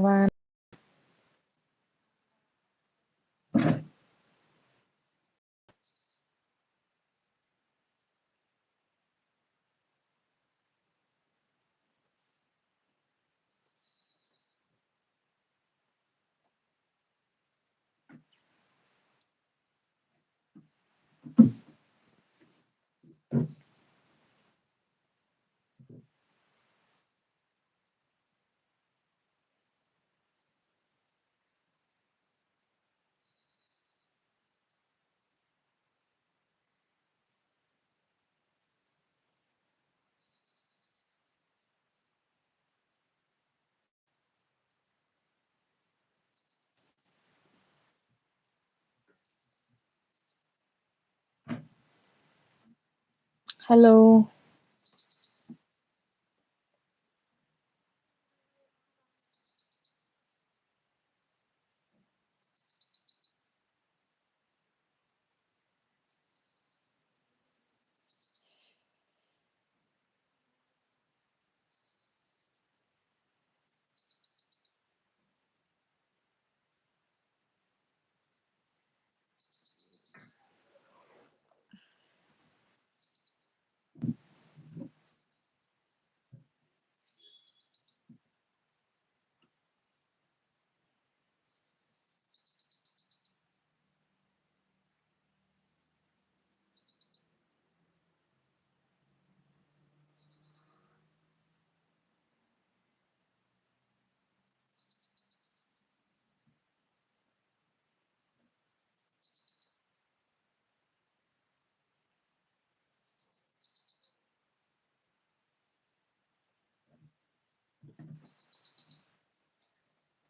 Bye. Hello.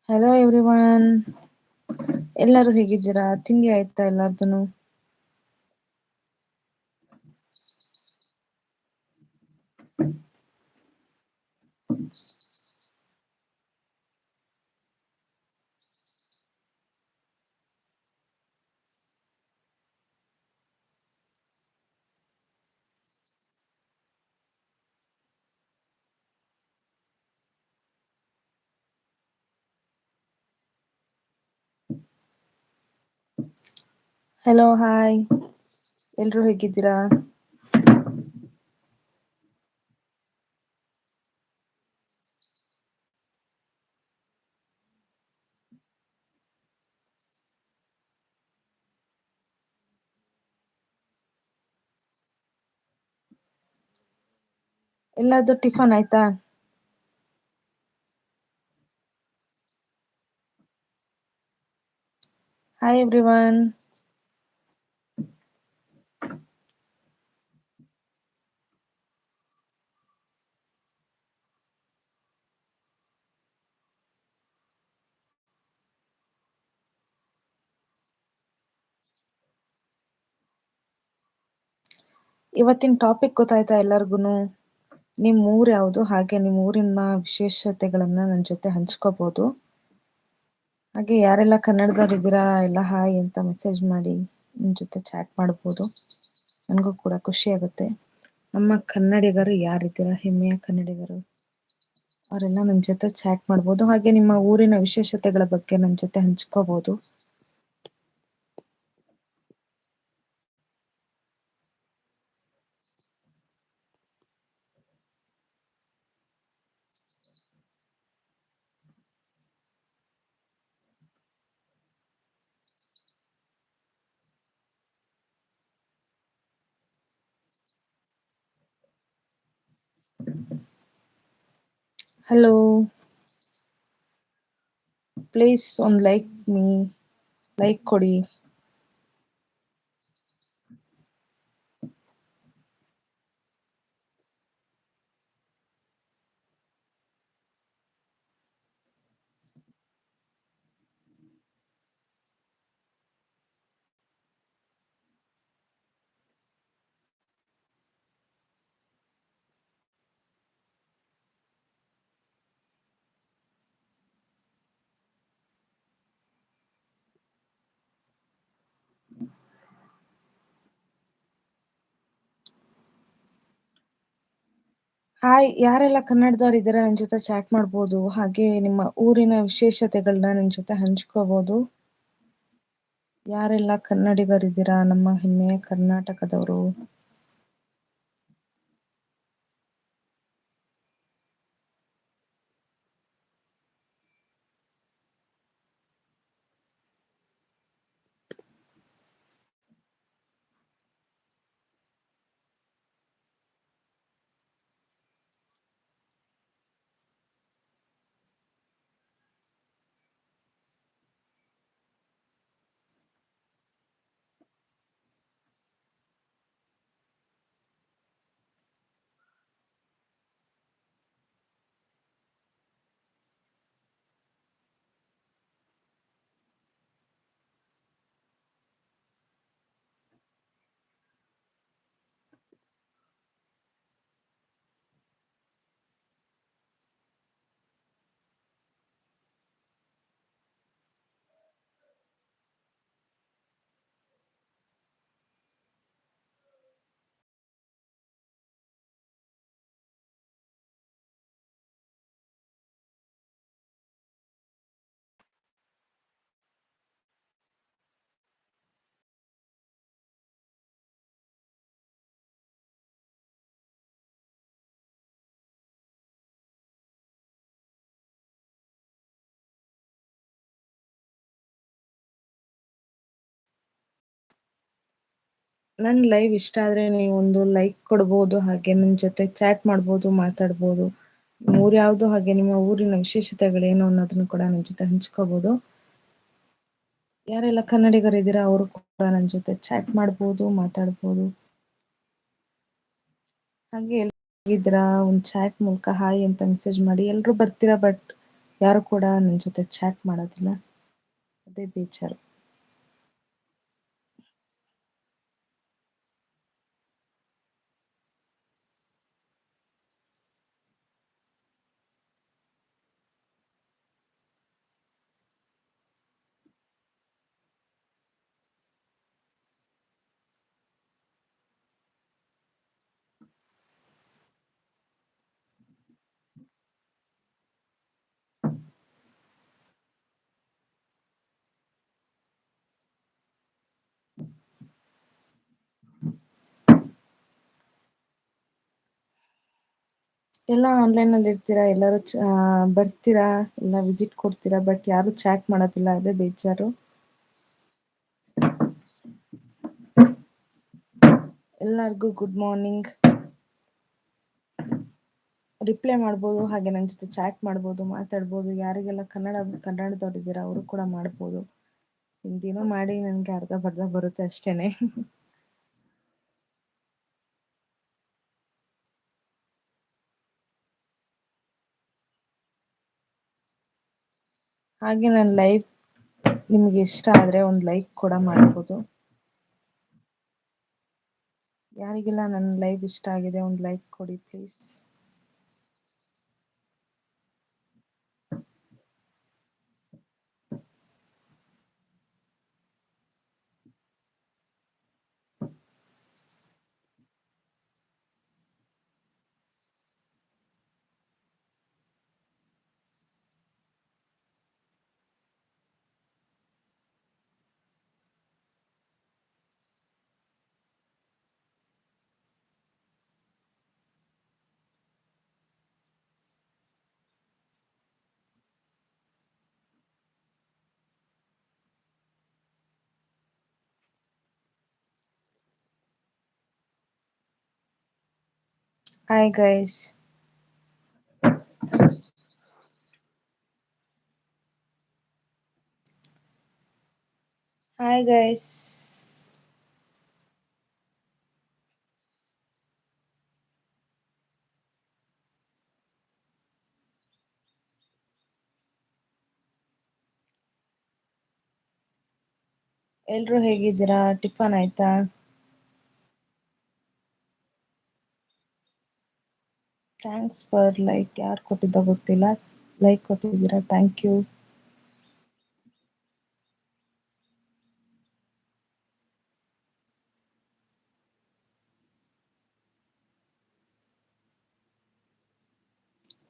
Hello everyone ಎಲ್ಲರೂ ಹೇಗಿದ್ದೀರಾ? ತಿಂಡಿ ಆಯ್ತಾ ಎಲ್ಲಾರ್ದುನು? ಹಲೋ ಹಾಯ್ ಎಲ್ರು ಹೇಗಿದ್ದೀರಾ? ಎಲ್ಲಾದ್ರೂ ಟಿಫನ್ ಆಯ್ತಾ? ಹಾಯ್ ಎವ್ರಿವನ್ ಇವತ್ತಿನ ಟಾಪಿಕ್ ಗೊತ್ತಾಯ್ತಾ ಎಲ್ಲರಿಗೂನು? ನಿಮ್ಮ ಊರು ಯಾವುದು? ಹಾಗೆ ನಿಮ್ಮ ಊರಿನ ವಿಶೇಷತೆಗಳನ್ನ ನನ್ನ ಜೊತೆ ಹಂಚ್ಕೋಬಹುದು ಹಾಗೆ ಯಾರೆಲ್ಲ ಕನ್ನಡದವರು ಇದ್ದೀರಾ, ಎಲ್ಲಾ ಹಾಯ್ ಅಂತ ಮೆಸೇಜ್ ಮಾಡಿ ನಿಮ್ ಜೊತೆ ಚಾಟ್ ಮಾಡ್ಬೋದು. ನನಗೂ ಕೂಡ ಖುಷಿ ಆಗುತ್ತೆ. ನಮ್ಮ ಕನ್ನಡಿಗರು ಯಾರಿದ್ದೀರಾ? ಹೆಮ್ಮೆಯ ಕನ್ನಡಿಗರು. ಅವರೆಲ್ಲ ನಮ್ಮ ಜೊತೆ ಚಾಟ್ ಮಾಡ್ಬೋದು. ಹಾಗೆ ನಿಮ್ಮ ಊರಿನ ವಿಶೇಷತೆಗಳ ಬಗ್ಗೆ ನಮ್ಮ ಜೊತೆ ಹಂಚ್ಕೋಬಹುದು ಹಲೋ ಪ್ಲೀಸ್ ಒಂದ್ ಲೈಕ್ ಮೀ ಲೈಕ್ ಹಾಯ್, ಯಾರೆಲ್ಲ ಕನ್ನಡದವರು ಇದ್ದೀರಾ? ಜೊತೆ ಚಾಟ್ ಮಾಡ್ಬೋದು. ಹಾಗೆ ನಿಮ್ಮ ಊರಿನ ವಿಶೇಷತೆಗಳನ್ನ ನನ್ನ ಜೊತೆ ಹಂಚ್ಕೋಬೋದು. ಯಾರೆಲ್ಲ ಕನ್ನಡಿಗರಿದ್ದೀರಾ? ನಮ್ಮ ಹೆಮ್ಮೆಯ ಕರ್ನಾಟಕದವರು. ನನ್ ಲೈವ್ ಇಷ್ಟ ಆದ್ರೆ ನೀವೊಂದು ಲೈಕ್ ಕೊಡ್ಬೋದು, ಹಾಗೆ ನನ್ ಜೊತೆ ಚಾಟ್ ಮಾಡ್ಬೋದು, ಮಾತಾಡ್ಬೋದು. ಊರ್ ಯಾವ್ದು ಹಾಗೆ ನಿಮ್ಮ ಊರಿನ ವಿಶೇಷತೆಗಳು ಏನು ಅನ್ನೋದನ್ನು ಕೂಡ ನನ್ ಜೊತೆ ಹಂಚ್ಕೋಬಹುದು ಯಾರೆಲ್ಲ ಕನ್ನಡಿಗರಿದ್ದೀರಾ ಅವರು ಕೂಡ ನನ್ನ ಜೊತೆ ಚಾಟ್ ಮಾಡ್ಬೋದು, ಮಾತಾಡ್ಬೋದು. ಹಾಗೆ ಎಲ್ಲರಿದ್ದೀರಾ ಒಂದ್ ಚಾಟ್ ಮೂಲಕ ಹಾಯ್ ಅಂತ ಮೆಸೇಜ್ ಮಾಡಿ. ಎಲ್ಲರೂ ಬರ್ತೀರಾ ಬಟ್ ಯಾರು ಕೂಡ ನನ್ ಜೊತೆ ಚಾಟ್ ಮಾಡೋದಿಲ್ಲ. ಅದೇ ಬೇಜಾರು. ಎಲ್ಲಾ ಆನ್ಲೈನ್ ಅಲ್ಲಿ ಇರ್ತೀರಾ? ಎಲ್ಲಾರು ಬರ್ತೀರಾ? ಎಲ್ಲ ವಿಸಿಟ್ ಕೊಡ್ತೀರಾ? ಬಟ್ ಯಾರು ಚಾಟ್ ಮಾಡೋದಿಲ್ಲ, ಅದೇ ಬೇಜಾರು. ಎಲ್ಲರಿಗೂ ಗುಡ್ ಮಾರ್ನಿಂಗ್ ರಿಪ್ಲೈ ಮಾಡ್ಬೋದು, ಹಾಗೆ ನನ್ನ ಜೊತೆ ಚಾಟ್ ಮಾಡ್ಬೋದು, ಮಾತಾಡ್ಬೋದು. ಯಾರಿಗೆಲ್ಲ ಕನ್ನಡ, ಕನ್ನಡದವ್ರು ಇದ್ದೀರಾ, ಅವರು ಕೂಡ ಮಾಡ್ಬೋದು. ಹಿಂದಿನೂ ಮಾಡಿ, ನನಗೆ ಅರ್ಧ ಬರ್ಧ ಬರುತ್ತೆ ಅಷ್ಟೇನೆ. ಹಾಗೆ ನನ್ ಲೈಫ್ ನಿಮ್ಗೆ ಇಷ್ಟ ಆದ್ರೆ ಒಂದ್ ಲೈಕ್ ಕೂಡ ಮಾಡ್ಬೋದು. ಯಾರಿಗೆಲ್ಲ ನನ್ನ ಲೈವ್ ಇಷ್ಟ ಆಗಿದೆ ಒಂದು ಲೈಕ್ ಕೊಡಿ please hi guys hi guys ಎಲ್ರು ಹೇಗಿದ್ದೀರಾ? ಟಿಫನ್ ಆಯ್ತಾ? ಥ್ಯಾಂಕ್ಸ್ ಫಾರ್ ಲೈಕ್ ಯಾರು ಕೊಟ್ಟಿದ್ದ ಗೊತ್ತಿಲ್ಲ. ಲೈಕ್ ಕೊಟ್ಟಿದ್ದೀರಾ? ಥ್ಯಾಂಕ್ ಯು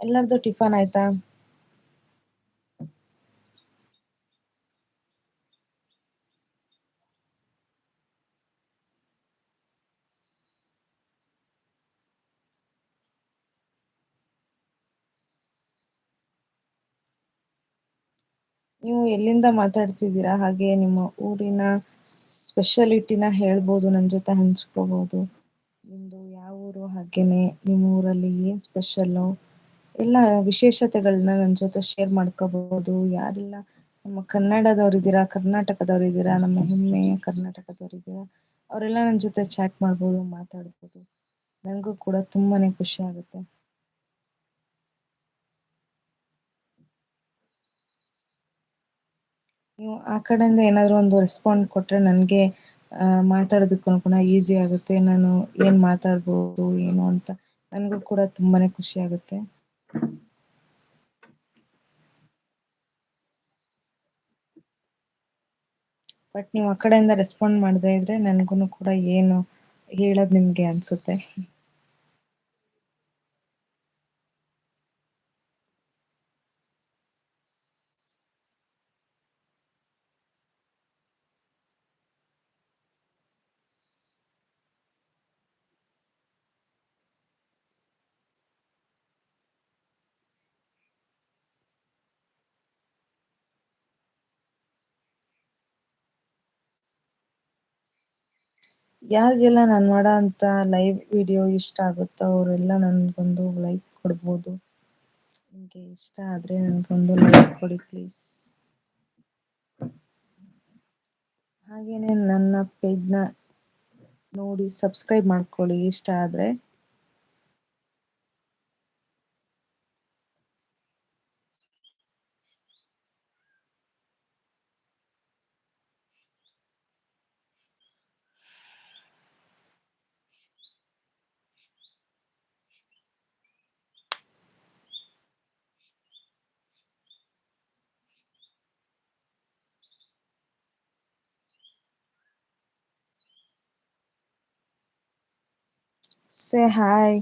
ಎಲ್ಲರದು ಟಿಫನ್ ಆಯ್ತಾ? ನೀವು ಎಲ್ಲಿಂದ ಮಾತಾಡ್ತಿದ್ದೀರಾ? ಹಾಗೆ ನಿಮ್ಮ ಊರಿನ ಸ್ಪೆಷಾಲಿಟಿನ ಹೇಳ್ಬೋದು ನನ್ನ ಜೊತೆ ಹಂಚ್ಕೋಬೋದು. ನಿಮ್ದು ಯಾವ ಊರು? ಹಾಗೇನೆ ನಿಮ್ಮ ಊರಲ್ಲಿ ಏನ್ ಸ್ಪೆಷಲ್ಲು ಎಲ್ಲಾ ವಿಶೇಷತೆಗಳನ್ನ ನನ್ನ ಜೊತೆ ಶೇರ್ ಮಾಡ್ಕೋಬಹುದು ಯಾರೆಲ್ಲ ನಮ್ಮ ಕನ್ನಡದವರು ಕರ್ನಾಟಕದವರಿದ್ದೀರಾ ನಮ್ಮ ಹೆಮ್ಮೆಯ ಕರ್ನಾಟಕದವರು ಇದ್ದೀರಾ ನನ್ನ ನನ್ ಜೊತೆ ಚಾಟ್ ಮಾಡ್ಬೋದು, ಮಾತಾಡ್ಬೋದು. ನನಗೂ ಕೂಡ ತುಂಬಾನೇ ಖುಷಿ ಆಗುತ್ತೆ. ನೀವು ಆ ಕಡೆಯಿಂದ ಏನಾದ್ರು ಒಂದು ರೆಸ್ಪಾಂಡ್ ಕೊಟ್ರೆ ನನಗೆ ಮಾತಾಡೋದಕ್ಕ ಕೂಡ ಈಸಿ ಆಗುತ್ತೆ. ನಾನು ಏನ್ ಮಾತಾಡ್ಬೋದು, ಏನು ಅಂತ ನನಗೂ ಕೂಡ ತುಂಬಾನೇ ಖುಷಿ ಆಗುತ್ತೆ. ಬಟ್ ನೀವು ಆ ಕಡೆಯಿಂದ ರೆಸ್ಪಾಂಡ್ ಮಾಡದೇ ಇದ್ರೆ ನನಗೂ ಕೂಡ ಏನು ಹೇಳೋದು ನಿಮಗೆ ಅನ್ಸುತ್ತೆ. ಯಾರಿಗೆಲ್ಲ ನಾನ್ ಮಾಡೋ ಅಂತ ಲೈವ್ ವಿಡಿಯೋ ಇಷ್ಟ ಆಗುತ್ತೋ ಅವರೆಲ್ಲ ನನಗೊಂದು ಲೈಕ್ ಕೊಡ್ಬೋದು. ನಿಮಗೆ ಇಷ್ಟ ಆದ್ರೆ ನನಗೊಂದು ಲೈಕ್ ಕೊಡಿ ಪ್ಲೀಸ್ ಹಾಗೇನೆ ನನ್ನ ಪೇಜ್ನ ನೋಡಿ ಸಬ್ಸ್ಕ್ರೈಬ್ ಮಾಡ್ಕೊಳ್ಳಿ ಇಷ್ಟ ಆದ್ರೆ. Say hi